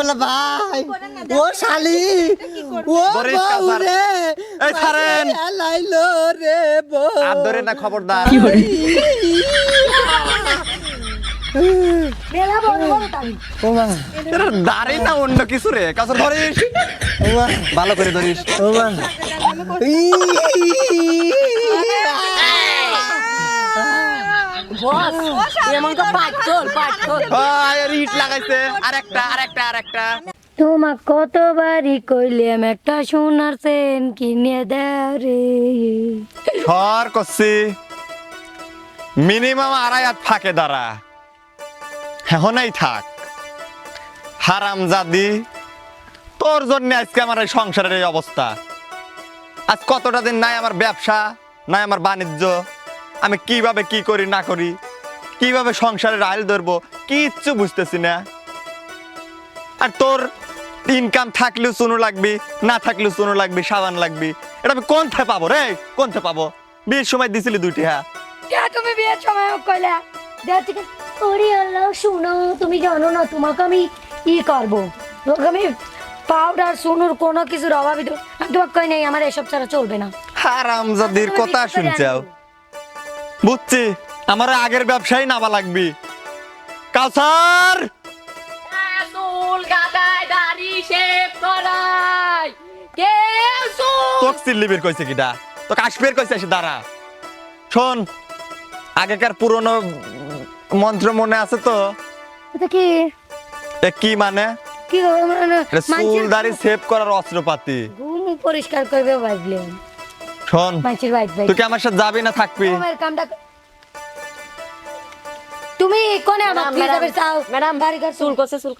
বলে ভাই ও শালি ও। রে এই ছাড়েন। লাইলো রে বউ। আর ধরে না খবরদার। দাড়ি না অন্য কিছু রে? কাছে ধরিস। ভালো করে ধরিস। ও বস। এমন তো আর ইট লাগাইছে। কতবারই কইলাম একটা সোনার চেন কিনে দাও রে। সর করছি। মিনিমাম আড়াই হাত ফাঁকে দাঁড়া। এখনই থাক। হারাম জাদি তোর জন্য আজকে আমার এই সংসারের এই অবস্থা। আজ কতটা দিন নাই আমার ব্যবসা নাই আমার বাণিজ্য। আমি কীভাবে কি করি না করি? কীভাবে সংসারের আইল ধরবো? কিচ্ছু বুঝতেছি না। আর তোর ইনকাম থাকলেও চুনো লাগবি না থাকলেও চুনো লাগবি সাবান লাগবি। এটা আমি কোনথে পাবো রে? কোনথে পাবো? বিয়ের সময় দিছিলি দুইটি হ্যাঁ? তুমি বিয়ের সময় কইলা? ওরে আল্লাহ শুনো তুমি জানো না তোমাকে আমি ই করব। তোমাকে আমি পাউডার সুনুর কোনো কিছুর অভাবই আমি তোমাকে কই নাই আমার এসব ছাড়া চলবে না। হারাম জাদির কথা শুনছাও? বুঝছি আমার আগের ব্যবসায় নামা লাগবি। কাউসার চুল কাটায় দাড়ি শেভ করায় কে চুল তোক চিল্লিবির কইছে কিডা? তো কাশ্মীর কইছে এসে দাঁড়া। শোন আগেকার পুরনো মন্ত্র মনে আছে তো? কি? এ কি মানে? কি মানে চুল দাড়ি সেভ করার অস্ত্রপাতি। ঘুম পরিষ্কার করবে ভাবলেন। শোন বাইক তুই কি আমার সাথে যাবি না থাকবি? তোমার কামটা তুমি কোনে আমার তুই যাবে চাও ম্যাডাম বাড়ি ঘর চুল চুল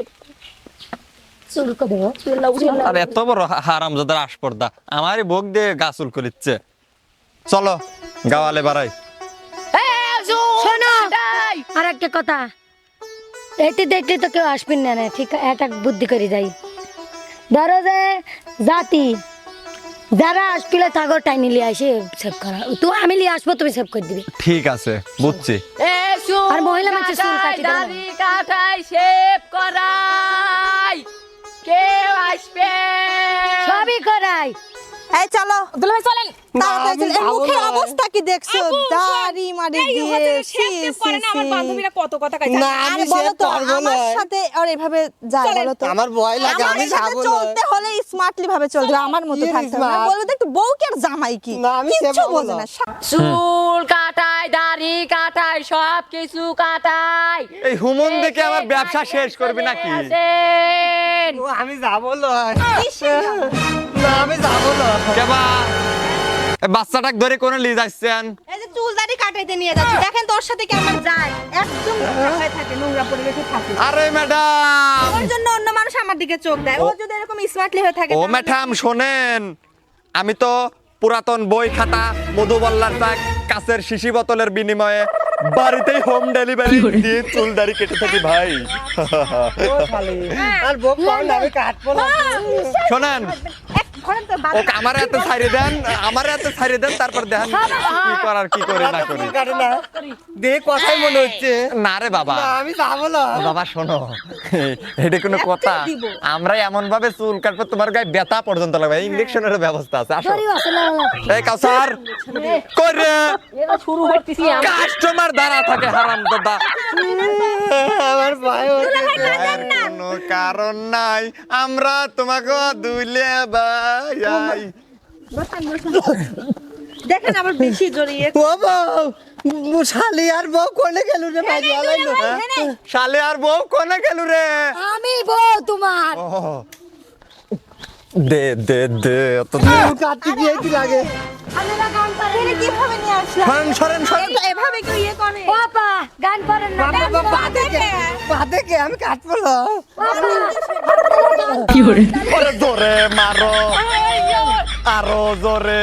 চুল কো দেবো আর এত বড় হারাম জাদার আমারই ভোগ দিয়ে গাছুল করিচ্ছে। চলো গাওয়ালে বাড়াই। শোনো আর একটা কথা। এটি দেখলে তো কেউ আসবেন না না ঠিক একটা বুদ্ধি করে যাই। ধরো যে জাতি যারা আসলে তাগর টাইনি লিয়ে আসে সেভ করা। তো আমি লিয়ে আসব তুমি সেভ করে দিবে। ঠিক আছে বুঝছি। এ সু আর মহিলা মানুষের চুল কাটি। দাড়ি কাটায় শেভ করাই কেউ আসবে। সবই করাই এই চলো। দুলাভাই চলেন। তাড়াতাড়ি। অবস্থা কি দেখছ? দাড়ি মারি দিয়ে ছি, ছি, ছি। কত কথা না আমি বলো তো আমার সাথে আর এভাবে বলো তো? আমার ভয় লাগে আমি আমার না চলতে হলে স্মার্টলি ভাবে চলতে হবে আমার মতো থাকতে হবে না। smart? বলবে তো বউ কি আর জামাই কি? না, আমি না। চুল কাটায় দাড়ি কাটায় সব কিছু কাটায়। এই হুমন দেখে আমার ব্যবসা শেষ করবি নাকি? আমি যাব না না আমি যাব না কেবা বাচ্চাটাকে ধরে কোনে নিয়ে যাচ্ছেন? এই যে চুল দাড়ি কাটাইতে নিয়ে যাচ্ছে। দেখেন তোর সাথে কি আমার যায়? একদম হয়ে থাকে নোংরা পরিবেশে থাকে। আরে ম্যাডাম! ওর জন্য অন্য মানুষ আমার দিকে চোখ দেয়। ও যদি এরকম স্মার্টলি হয়ে থাকে ও ম্যাডাম শোনেন। আমি তো পুরাতন বই খাতা মধুবল্লার চাক কাছের শিশি বোতলের বিনিময়ে বাড়িতেই হোম ডেলিভারি দিয়ে চুল দাড়ি কেটে থাকি ভাই। কাটবো না। শোনেন আমার এত ছাড়িয়ে দেন আমার এত ছাড়িয়ে দেন তারপর দেখেন কি করার কি করে না করি। দেখ কথাই মনে হচ্ছে। না রে বাবা। আমি যাব না। বাবা শোনো। এটা কোনো কথা। আমরা এমন ভাবে চুল কাটবো তোমার গায়ে ব্যথা পর্যন্ত লাগবে। ইঞ্জেকশনের ব্যবস্থা আছে আসো। এই কাউসার কই রে? এবার শুরু করতেছি কাস্টমার দাঁড়া থাকে হারাম দাদা আমার ভয় আর কোনো কারণ নাই। আমরা তোমাকে দুলে ভাই। দেখেন আবার বেশি জড়িয়ে। ও বউ শালি আর বউ কোনে গেল রে ভাই? আলাইলো শালে আর বউ কোনে গেল রে? আমি বউ তোমার। দে দে দে অত চুল কাটতে গিয়ে কি লাগে গান কীভাবে নিয়ে আসলাম। সরেন সরেন সরেন। এভাবে কেউ ইয়ে করে? পাপা গান পারেন না গান বাদে কে বাদে কে আমি কাটবো না ওরে জোরে মারো আরও জোরে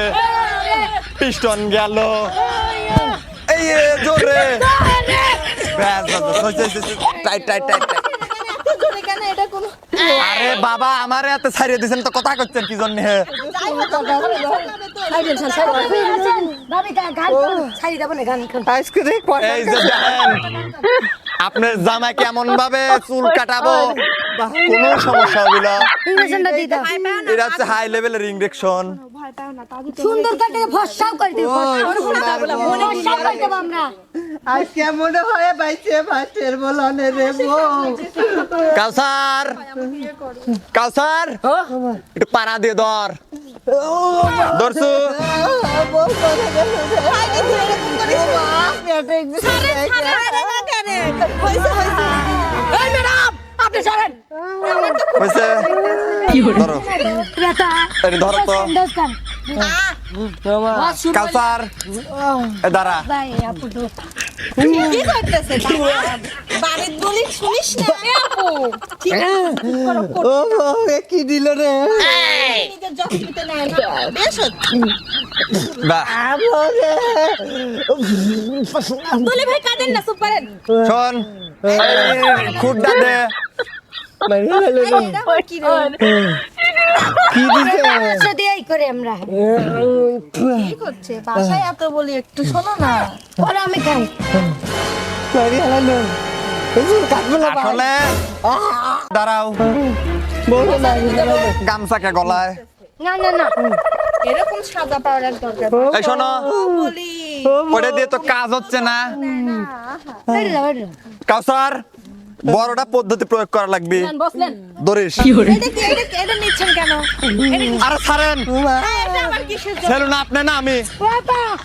পিস্টন গেল এই জোরে ব্যাস। টাইট টাইট টাইট কেন আরে বাবা আমারে এত ছাড়িয়ে দিয়েছেন তো কথা করছেন কি জন্য? গান আজকে দেখ এই যে দেখেন আপনার জামাই কেমন ভাবে চুল কাটাবো? কোনো সমস্যা হবে না। দাও। এটা হচ্ছে হাই লেভেলের ইঞ্জেকশন ভয় পাও না তাদের সুন্দর কাটে। ফসাও করে দিব ফসাও করে দেব আমরা আজ কেমন হয়ে বাইছে ভাতের বলনে রে বউ? কাউসার কাউসার একটু পানা দিয়ে ধর। ধরছু ধরো। ধরো তো। এ দাঁড়া কি করতেছে বাড়ির দলি শুনিস না আপু ও কি দিল রে নিজের যত্ন নিতে নেয় না বেশ হচ্ছে বাহ বউ রে দলি ভাই কাঁদেন না চুপ শোন খুঁটটা দে মারি গেল রে এটা আবার কি দিছে যদি এই করে আমরা। কি করছে? বাসায় এত বলি একটু শোনো না। ওরা আমি খাই। মারি গেল কাটবো না ভাই। আসলে দাঁড়াও। গেল গামছাকে গলায়? না না না। এরকম দরকার। এই শোনো। ওটা দিয়ে তো কাজ হচ্ছে না। কাউসার। বড়টা পদ্ধতি প্রয়োগ করা লাগবে। বসলেন দরিস এটা কি এটা কি- এটা নিচ্ছেন কেন? আরে ছাড়েন। এটা আবার কিসের জন্য? ছেলু না আপনি না আমি। বাবা।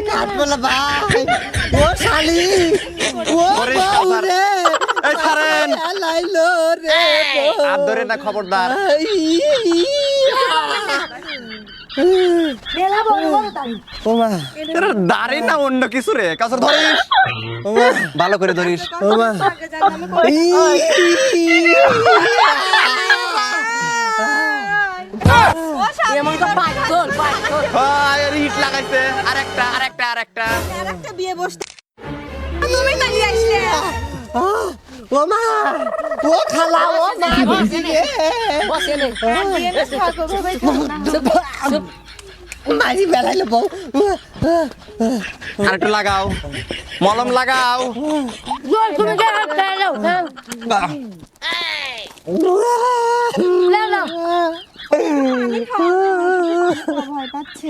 কাটবো না ভাই। ও শালি। ও ওরে বউ সাবান। রে। এই ছাড়েন। লাইলো রে বউ। আর ধরে না খবরদার। বেলা বড় বড় তাই ও মা এরা দাড়ি না অন্য কিছু রে? ধরিস। ও ভালো করে ধরিস। ও মা আগে জানলে আমি করে- ও স্বামী, এমন তো পাঁচ চল পাঁচ চল আয়, এর ইট লাগাইছে। আরেকটা আরেকটা আরেকটা। আরেকটা বিয়ে বসতে তুমি তাকিয়ে আসলে ও মা ও খালা মা মারি বউ লাগাও মলম লাগাও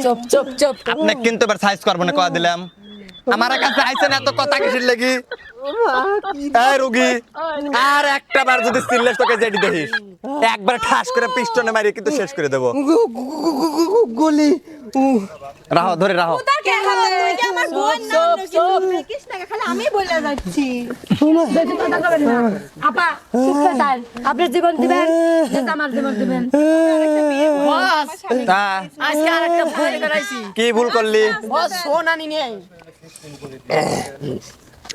চুপ চুপ চুপ আপনি কিন্তু এবার সাইজ করব না কয়া দিলাম। আমার কাছে আইছেন এত কথা কিসের লেগি? এই রুগী আর একটা বার যদি সিললেস তোকে যেটি দেখিস একবার ঠাস করে পিস্টনে মারিয়ে কিন্তু শেষ করে দেবো। গুলি। রাহো ধরে রাহো। তাকে কি আমার বোন? না অন্য কিছু দেখিস না খালি আমি বলে যাচ্ছি। বেশি কথা কবেন না। আপা চুপ করে থাক। আপনি জীবন দিবেন আমার জীবন দিবেন। বস তা আজকে আরেকটা ভুল কি ভুল করলি? সোনা নি নেই।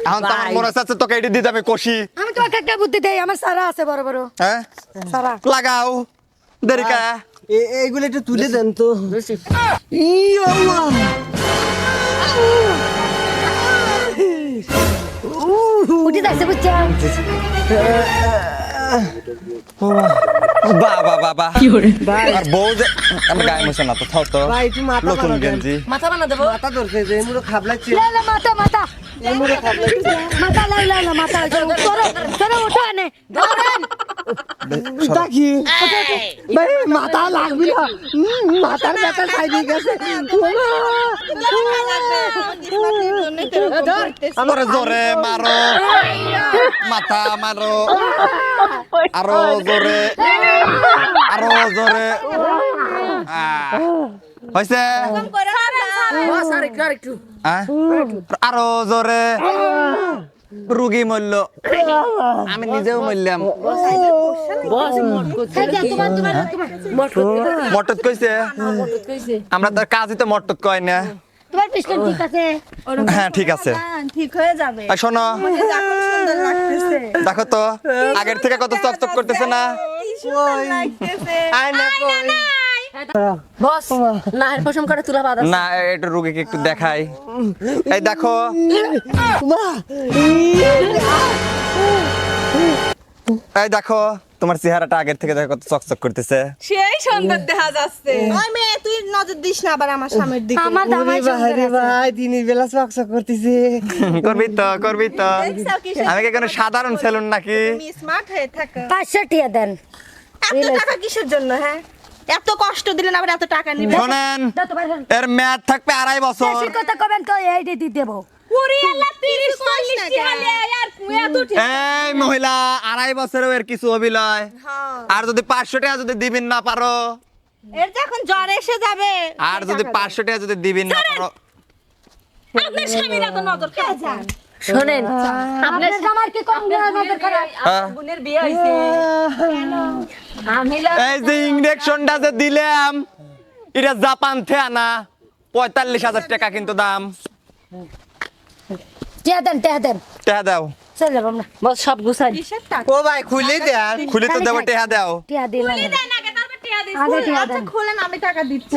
এখন তো আমার মনে হচ্ছে তোকে এটি দিতে হবে কষি। আমি তোমাকে একটা বুদ্ধি দেই আমার সারা আছে বড় বড়। হ্যাঁ? সারা। লাগাও। দেরিকা এইগুলো একটু তুলে দেন তো। ই উঠে যাচ্ছে বুঝছেন বা বা বা বা আর বউ যে আমার গায়ে মুছে না তো থাও তো নতুন। গেঞ্জি মাথা বানা দেবো মাথা ধরছে যে এমুড়ো খাবলাচ্ছে লে লে মাথা মাথা মাথা লাই লাই মাথা তোর তোর ওঠো এনে ধরেন দেখি ভাই মাথা লাগবি না মাথার ব্যথা খাইতে গেছে তোরে জোরে মারো মাথা মারো আরও জোরে আরও জোরে হয়েছে আরও জোরে রুগী মরল। আমি নিজেও মরলাম। মটত কইছে? আমরা তার কাজই তো মটত কয় না। তোমার পিছন ঠিক আছে হ্যাঁ ঠিক আছে। ঠিক হয়ে যাবে শোনো। দেখো তো আগের থেকে কত চকচক করতেছে না আয় না। বস না পশম করে তুলা বাদ না একটু রুগীকে একটু দেখাই। এই দেখো। এই দেখো তোমার চেহারাটা আগের থেকে দেখো কত চকচক করতেছে। সেই সুন্দর দেখা যাচ্ছে। ওই মেয়ে তুই নজর দিস না আবার আমার স্বামীর দিকে। আমার দামাই ভাই ভাই দিনের বেলা চকচক করতেছে। করবি তো করবি তো। আমি কি কোনো সাধারণ সেলুন নাকি? তুমি স্মার্ট হয়ে থাকো। পাঁচশো টিয়া দেন। এত টাকা কিসের জন্য হ্যাঁ? এত কষ্ট দিলেন আবার এত টাকা নিবে শোনেন এর মেয়াদ থাকবে আড়াই বছর। বেশি কথা কবেন তো এইটি দিয়ে দেবো এই মহিলা আড়াই বছরেও এর কিছু অভিলয়। হ্যাঁ। আর যদি পাঁচশো টাকা যদি দিবেন না পারো? এর যখন জ্বর এসে যাবে। আর যদি পাঁচশো টাকা যদি দিবেন না পারো? আপনার স্বামীর এত নজর। কেন যান। শোনেন আপনার জামার কি কম নজর খারাপ হ্যাঁ। বোনের বিয়ে হয়েছে। আমি এই যে দিলাম এটা জাপান থেকে আনা পঁয়তাল্লিশ হাজার টাকা কিন্তু দাম। দেন দেন। দাও। বস সব গুছাই ও ভাই খুলে দেন খুলে তো দেবো দাও। দিলাম। আগে টিহা আচ্ছা দেন। খুলেন আমি টাকা দিচ্ছি।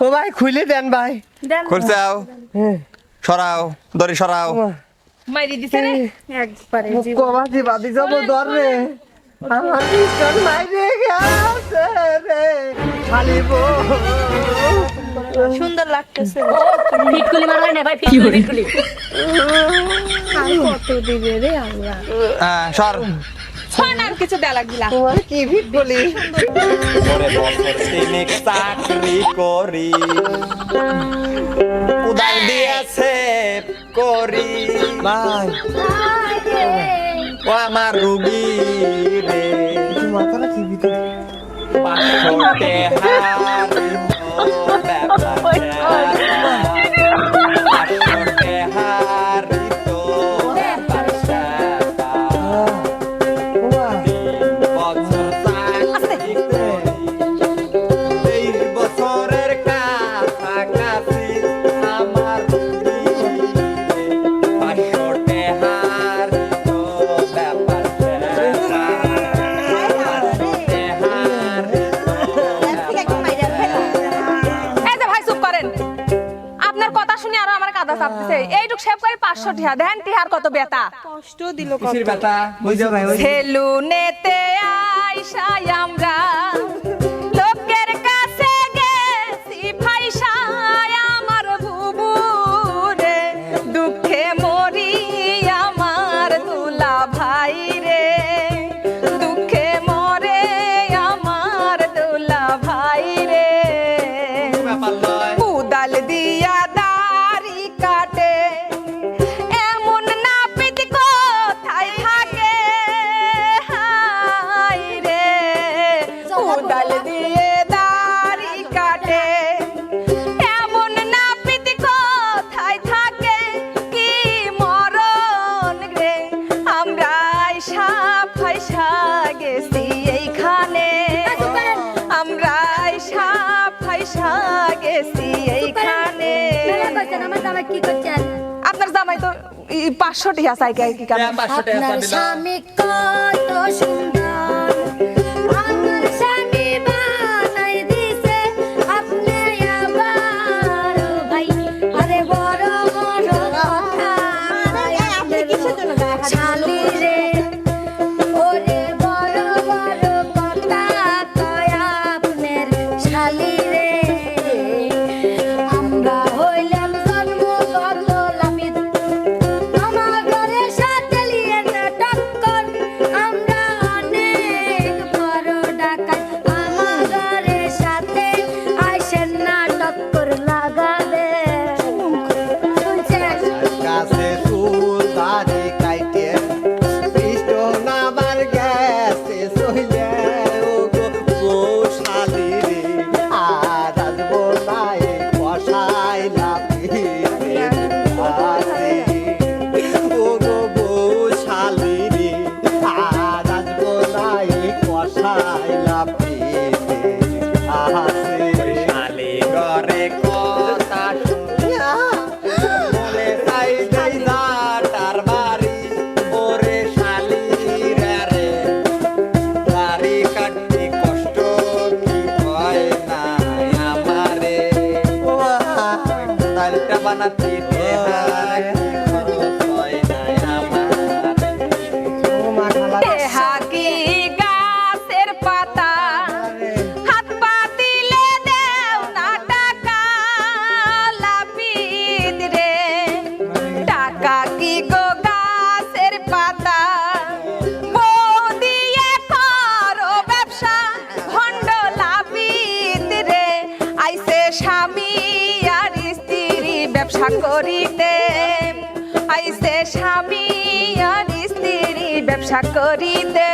ও ভাই খুলে দেন ভাই। খুলছাও সরাও দড়ি সরাও। মাইরি দিছে রে। একবারে কবাদি বাদি যাব দরে আমার ইস্টন মাইরে গেছে রে। খালি সুন্দর লাগতেছে। ফিটকুলি মারা না ভাই ফিটকুলি ফিটকুলি আর কত দিবে রে আল্লাহ হ্যাঁ সর। ছয় আর কিছু দেয়া তোমার কি ভিট বলি পরে বছর তিনেক চাকরি করি। উদার দিয়েছে করি। ভাই। ও আমার রুগী রে। মাথাটা কি ভিতরে পাঁচশো টেহার ব্যাপার। কাদা চাপতেছে এইটুক সেভ করে পাঁচশো টিহা দেন টিহার কত বেতা কষ্ট দিল কত। বেটা বুঝছ ভাই সেলুনেতে আইসা আমরা। আপনার পাঁচশোটি তো ই- পাঁচশো টিহা চাই কি কারণ আপনার স্বামী কত সুন্দর। করিতে। আইসে স্বামী আর স্ত্রী ব্যবসা করিতে।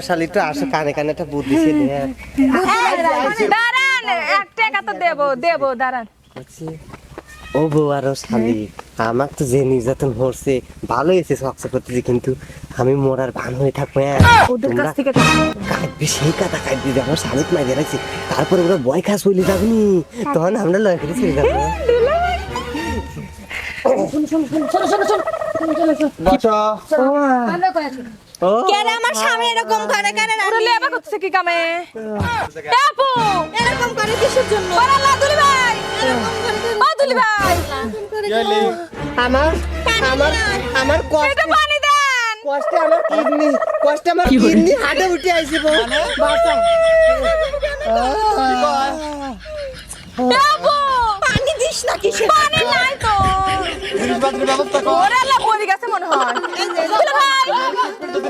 শালি তো আসে কানে কানে একটা বুদ্ধি ছিল দাঁড়ান এক টাকা তো দেবো দেবো দাঁড়ান ও বউ আর শালি আমার তো যে নির্যাতন হচ্ছে ভালো হয়েছে সকসে করতেছি কিন্তু আমি মোরার ভান হয়ে থাকব হ্যাঁ ওদের কাছ থেকে কাটবে সেই কথা কাটবে যে আমার শালিক মাই বেড়াচ্ছি তারপরে ওরা বয় খাস বলে যাবনি তখন আমরা লয় করে ছেড়ে যাব কেন আমার স্বামী এরকম করে? কেন ওরা লেবা করতেছে কি কামে? আপু! এরকম করে কিসের জন্য? ওরা না দুলি ভাই! ও দুলি ভাই! আমার আমার আমার কষ্ট পানি দেন। কষ্টে আমার কিডনি কষ্টে আমার কিডনি হাটে উঠে আইছে বউ। বাঁচা। এ আপু! পানি দিস না কিসের? পানি নাই তো। ওরা লা পড়ে গেছে মনে হয়। ভাই!